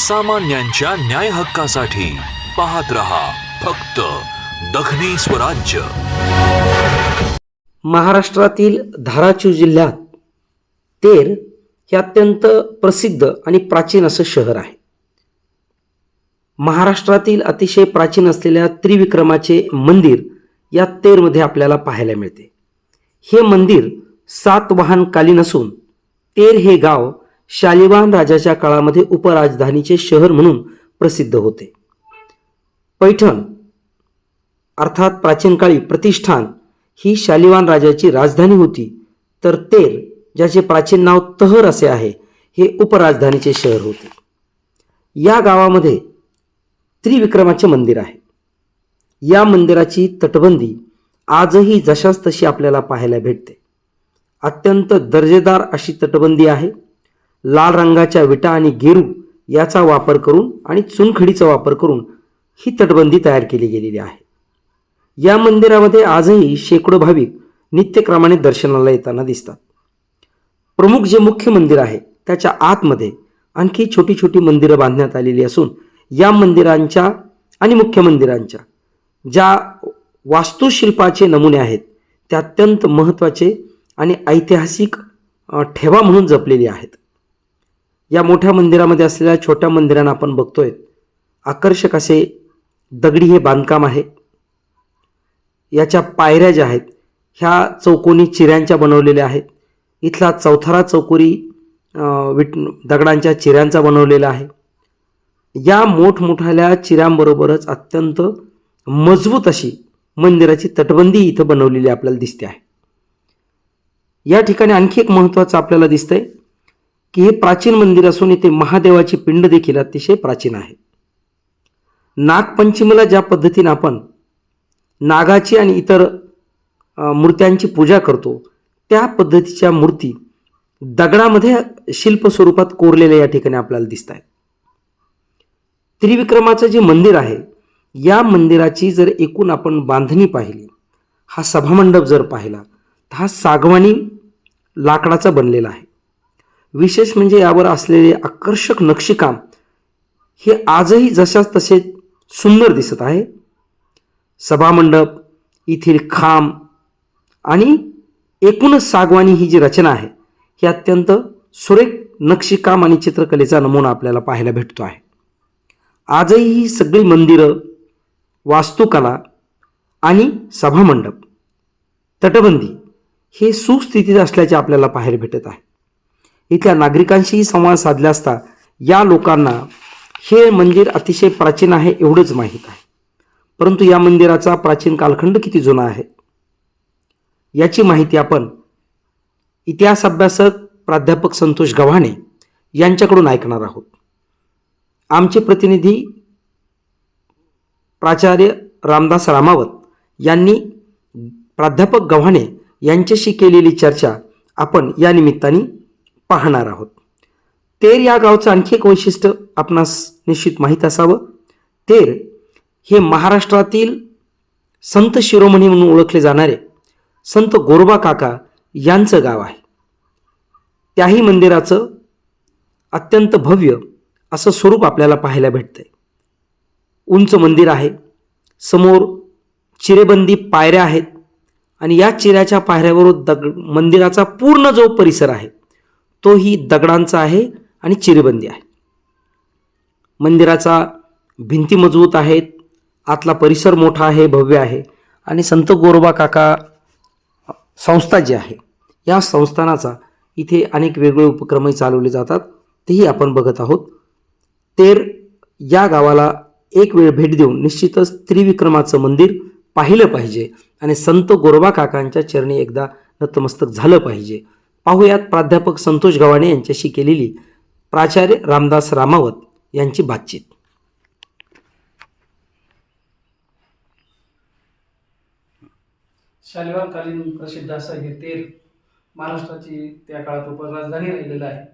सामान्यांच्या न्याय हक्कासाठी पाहत रहा फक्त दखनी स्वराज्य महाराष्ट्रातील धाराशिव जिल्ह्यात तेर हे अत्यंत प्रसिद्ध आणि प्राचीन असं शहर आहे. महाराष्ट्रातील अतिशय प्राचीन असलेल्या त्रिविक्रमाचे मंदिर या तेरमध्ये आपल्याला पाहायला मिळते. हे मंदिर सातवाहनकालीन असून तेर हे गाव शालिवाहन राजाच्या काळामध्ये उपराजधानीचे शहर म्हणून प्रसिद्ध होते. पैठण अर्थात प्राचीन काळी प्रतिष्ठान ही शालिवान राजाची राजधानी होती. तर तेर ज्याचे प्राचीन नाव तहर असे आहे हे उपराजधानीचे शहर होते. या गावामध्ये त्रिविक्रमाचे मंदिर आहे. या मंदिराची तटबंदी आजही जशास तशी आपल्याला पाहायला भेटते. अत्यंत दर्जेदार अशी तटबंदी आहे. लाल रंगाच्या विटा आणि गेरू याचा वापर करून आणि चुनखडीचा वापर करून ही तटबंदी तयार केली गेलेली आहे. या मंदिरामध्ये आजही शेकडो भाविक नित्यक्रमाने दर्शनाला येताना दिसतात. प्रमुख जे मुख्य मंदिर आहे त्याच्या आतमध्ये आणखी छोटी छोटी मंदिरं बांधण्यात आलेली असून या मंदिरांच्या आणि मुख्य मंदिरांच्या ज्या वास्तुशिल्पाचे नमुने आहेत ते अत्यंत महत्त्वाचे आणि ऐतिहासिक ठेवा म्हणून जपलेली आहेत. या मोठ्या मंदिरामध्ये असलेल्या छोट्या मंदिरांना आपण बघतोय. आकर्षक असे दगडी हे बांधकाम आहे. याच्या पायऱ्या ज्या आहेत ह्या चौकोनी चिऱ्यांच्या बनवलेल्या आहेत. इथला चौथरा चौकोरी विट दगडांच्या चिऱ्यांचा बनवलेला आहे. या मोठमोठ्याल्या चिऱ्यांबरोबरच अत्यंत मजबूत अशी मंदिराची तटबंदी इथं बनवलेली आपल्याला दिसते आहे. या ठिकाणी आणखी एक महत्त्वाचं आपल्याला दिसतंय की हे प्राचीन मंदिर असून इथे महादेवाची पिंड देखील अतिशय प्राचीन आहे. नागपंचमीला ज्या पद्धतीने आपण नागाची आणि इतर मूर्त्यांची पूजा करतो त्या पद्धतीच्या मूर्ती दगडामध्ये शिल्प स्वरूपात कोरलेल्या या ठिकाणी आपल्याला दिसत आहेत त्रिविक्रमाचं जे मंदिर आहे या मंदिराची जर एकूण आपण बांधणी पाहिली हा सभामंडप जर पाहिला तर हा सागवानी लाकडाचा बनलेला आहे. विशेष म्हणजे यावर असलेले आकर्षक नक्षीकाम हे आजही जशाच तसे सुंदर दिसत आहे. सभामंडप येथील खांब आणि एकूणच सागवानी ही जी रचना आहे ही अत्यंत सुरेख नक्षीकाम आणि चित्रकलेचा नमुना आपल्याला पाहायला भेटतो आहे. आजही ही सगळी मंदिरं वास्तुकला आणि सभामंडप तटबंदी हे सुस्थितीत असल्याचे आपल्याला पाहायला भेटत आहे. इथल्या नागरिकांशीही संवाद साधला असता या लोकांना हे मंदिर अतिशय प्राचीन आहे एवढंच माहीत आहे. परंतु या मंदिराचा प्राचीन कालखंड किती जुना आहे? याची माहिती आपण इतिहास अभ्यासक प्राध्यापक संतोष गव्हाणे यांच्याकडून ऐकणार आहोत. आमचे प्रतिनिधी प्राचार्य रामदास रामावत यांनी प्राध्यापक गव्हाणे यांच्याशी केलेली चर्चा आपण या निमित्ताने पाहणार आहोत. तेर या गावचं आणखी एक वैशिष्ट्य आपणास निश्चित माहीत असावं. तेर हे महाराष्ट्रातील संत शिरोमणी म्हणून ओळखले जाणारे संत गोरबा काका यांचं गाव आहे. त्याही मंदिराचं अत्यंत भव्य असं स्वरूप आपल्याला पाहायला भेटतंय. उंच मंदिर आहे. समोर चिरेबंदी पायऱ्या आहेत आणि या चिऱ्याच्या पायऱ्यावरून दग मंदिराचा पूर्ण जो परिसर आहे तोही दगडांचा आहे आणि चिरेबंदी आहे. मंदिराचा भिंती मजबूत आहेत आतला परिसर मोठा आहे भव्य आहे आणि संत गोरोबा काका संस्था जी आहे या संस्थानाचा इथे अनेक वेगवेगळे उपक्रमही चालवले जातात तेही आपण बघत आहोत. तेर या गावाला एक वेळ भेट देऊन निश्चितच त्रिविक्रमाचं मंदिर पाहिलं पाहिजे आणि संत गोरोबा काकांच्या चरणी एकदा नतमस्तक झालं पाहिजे. पाहूयात प्राध्यापक संतोष गव्हाणे यांच्याशी केलेली प्राचार्य रामदास रामावत यांची बातचीत. शालिवारकालीन प्रसिद्ध असं हे तेर महाराष्ट्राची त्या काळात उपराजधानी राहिलेलं आहे.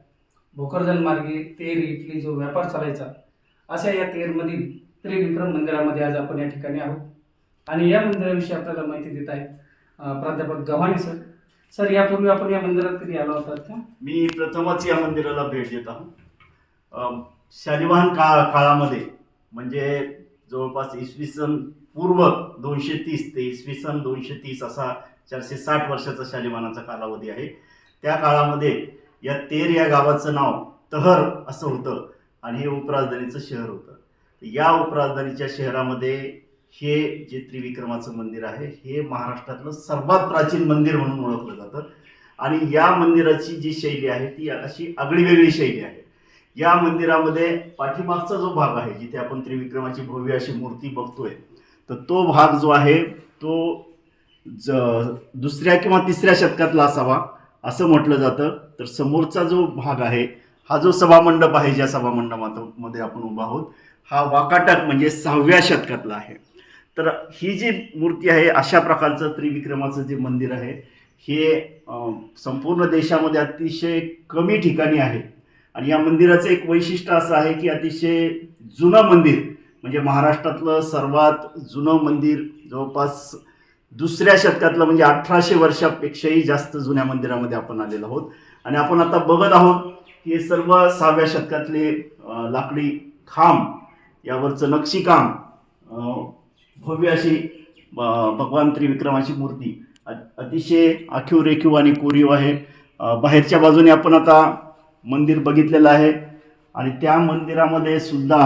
भोकरदन मार्गे तेर इटली जो व्यापार चालायचा अशा या तेरमधील त्रिविक्रम मंदिरामध्ये आज आपण या ठिकाणी आहोत. आणि या मंदिराविषयी आपल्याला माहिती देत आहेत प्राध्यापक गव्हाणे सर. सर यापूर्वी आपण या मंदिरात कधी आला होतात का मी प्रथमच या मंदिराला भेट देत आहो. शालिवाहन का काळामध्ये म्हणजे जवळपास इसवी सन पूर्व दोनशे तीस ते इसवी सन दोनशे तीस असा चारशे साठ वर्षाचा शालिवानाचा कालावधी आहे. त्या काळामध्ये या तेर या गावाचं नाव तहर असं होतं आणि हे उपराजधानीचं शहर होतं. या उपराजधानीच्या शहरामध्ये हे जे त्रिविक्रमाचं मंदिर आहे हे महाराष्ट्रातलं सर्वात प्राचीन मंदिर म्हणून ओळखलं जातं. आणि या मंदिराची जी शैली आहे ती अशी आगळीवेगळी शैली आहे. या मंदिरामध्ये पाठीमागचा जो भाग आहे जिथे आपण त्रिविक्रमाची भव्य अशी मूर्ती बघतोय तर तो भाग जो आहे तो ज दुसऱ्या किंवा तिसऱ्या शतकातला असावा असं म्हटलं जातं. तर समोरचा जो भाग आहे हा जो सभामंडप आहे ज्या सभामंडपामध्ये आपण उभा आहोत हा वाकाटक म्हणजे सहाव्या शतकातला आहे. तर ही जी मूर्ती आहे अशा प्रकारचं त्रिविक्रमाचं जे मंदिर आहे हे संपूर्ण देशामध्ये अतिशय कमी ठिकाणी आहे. आणि या मंदिराचं एक वैशिष्ट्य असं आहे की अतिशय जुनं मंदिर म्हणजे महाराष्ट्रातलं सर्वात जुनं मंदिर जवळपास दुसऱ्या शतकातलं म्हणजे अठराशे वर्षापेक्षाही जास्त जुन्या मंदिरामध्ये आपण आलेलो आहोत. आणि आपण आता बघत आहोत की हे सर्व सहाव्या शतकातले लाकडी खांब यावरचं नक्षीकाम भव्य अशी भगवान त्रिविक्रमाची मूर्ती. अतिशय आखीव रेखीव आणि कोरीव आहे. बाहेरच्या बाजूने आपण आता मंदिर बघितलेलं आहे. आणि त्या मंदिरामध्ये सुद्धा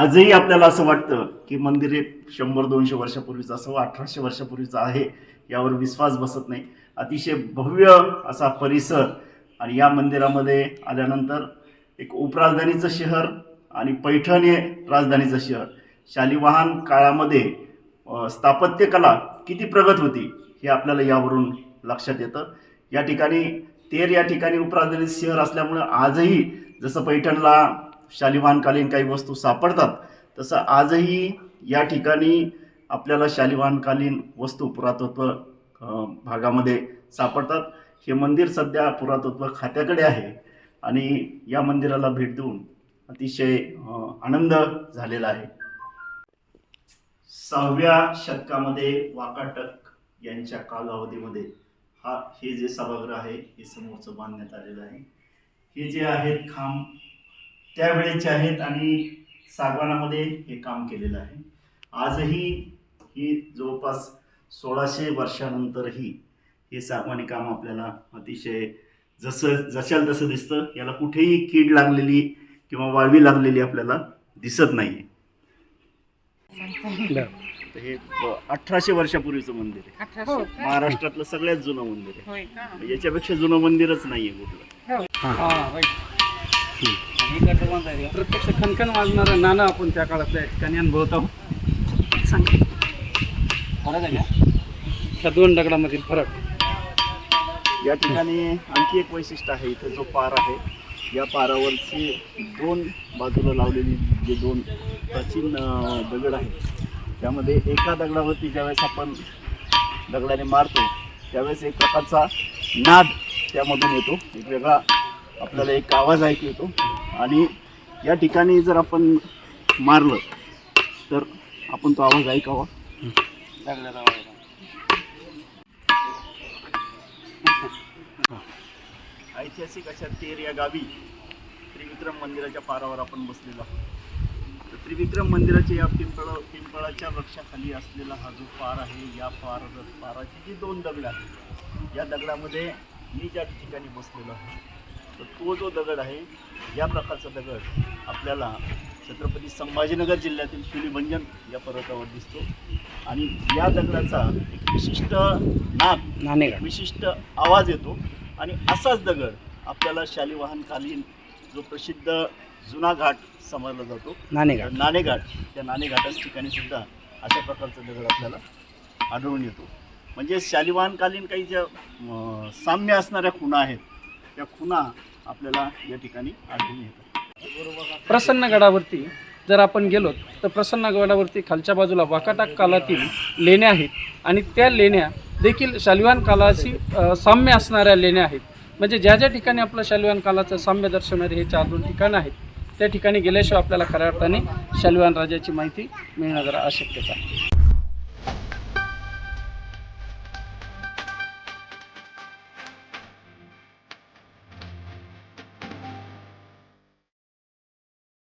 आजही आपल्याला असं वाटतं की मंदिर हे शंभर दोनशे वर्षापूर्वीचं असं अठराशे वर्षापूर्वीचं आहे यावर विश्वास बसत नाही. अतिशय भव्य असा परिसर आणि या मंदिरामध्ये आल्यानंतर एक उपराजधानीचं शहर आणि पैठण हे राजधानीचं शहर. शालिवाहन काळामध्ये स्थापत्यकला किती प्रगत होती हे आपल्याला यावरून लक्षात येतं. या ठिकाणी तेर या ठिकाणी उपराजधानी शहर असल्यामुळं आजही जसं पैठणला शालिवाहनकालीन काही वस्तू सापडतात तसं आजही या ठिकाणी आपल्याला शालिवाहनकालीन वस्तू पुरातत्व भागामध्ये सापडतात. हे मंदिर सध्या पुरातत्व खात्याकडे आहे आणि या मंदिराला भेट देऊन अतिशय आनंद झालेला आहे. सहाव्या शतकामध्ये वाकाटक यांच्या कालावधीमध्ये हा हे जे सभागृह आहे हे समोरचं बांधण्यात आलेलं आहे. हे जे आहेत खांब त्यावेळेचे आहेत आणि सागवानामध्ये हे काम केलेलं आहे. आजही ही जवळपास सोळाशे वर्षानंतरही हे सागवानी काम आपल्याला अतिशय जसं जशाल तसं दिसतं याला कुठेही कीड लागलेली किंवा वाळवी लागलेली आपल्याला दिसत नाही आहे तर हे अठराशे वर्षापूर्वीचं मंदिर आहे. का? महाराष्ट्रातलं सगळ्यात जुनं मंदिर आहे. होय का? याच्यापेक्षा जुनं मंदिरच नाहीये कुठलं. प्रत्यक्ष खनखन वाजणारं नाणं आपण त्या काळात त्या ठिकाणी अनुभवत आहोत. सांगा. त्या दोन दगडामधील फरक. या ठिकाणी आणखी एक वैशिष्ट्य आहे इथे जो पार आहे या पारावरची दोन बाजूला लावलेली जे दोन प्राचीन दगड आहेत त्यामध्ये एका दगडावरती ज्यावेळेस आपण दगडाने मारतो त्यावेळेस एक प्रकारचा नाद त्यामधून येतो. एक वेगळा आपल्याला एक आवाज ऐकू येतो. आणि या ठिकाणी जर आपण मारलं तर आपण तो आवाज ऐकावा. ऐतिहासिक अशा तेर या गावी त्रिविक्रम मंदिराच्या पारावर आपण बसलेलो आहोत. तर त्रिविक्रम मंदिराच्या या पिंपळ पिंपळाच्या वृक्षाखाली असलेला हा जो पार आहे या पार पाराची जी दोन दगड आहेत या दगडामध्ये मी ज्या ठिकाणी बसलेलो आहे तर तो जो दगड आहे या प्रकारचा दगड आपल्याला छत्रपती संभाजीनगर जिल्ह्यातील शुलीभंजन या पर्वतावर दिसतो. आणि या दगडाचा एक विशिष्ट नाणेगाड विशिष्ट आवाज येतो. आणि असाच दगड आपल्याला शालिवाहनकालीन जो प्रसिद्ध जुना घाट समजला जातो. नाणेगाड नाणेघाट. त्या नाणेघाटाच ठिकाणी सुद्धा अशा प्रकारचा दगड आपल्याला आढळून येतो. म्हणजे शालिवाहनकालीन काही ज्या साम्य असणाऱ्या खुणा आहेत त्या खुणा आपल्याला या ठिकाणी आढळून येतात. प्रसन्न गडावरती जर आपण गेलो तर प्रसन्न गडावरती खालच्या बाजूला वाकाटाक कालातील लेण्या आहेत आणि त्या लेण्या देखील शालिवान कालाशी साम्य असणाऱ्या लेण्या आहेत. म्हणजे ज्या ज्या ठिकाणी आपलं शालिवान कालाचं साम्य दर्शवणारे हे चार दोन ठिकाणं आहेत त्या ठिकाणी गेल्याशिवाय आपल्याला खऱ्या अर्थाने शालिवान राजाची माहिती मिळणं जरा अशक्यच आहे.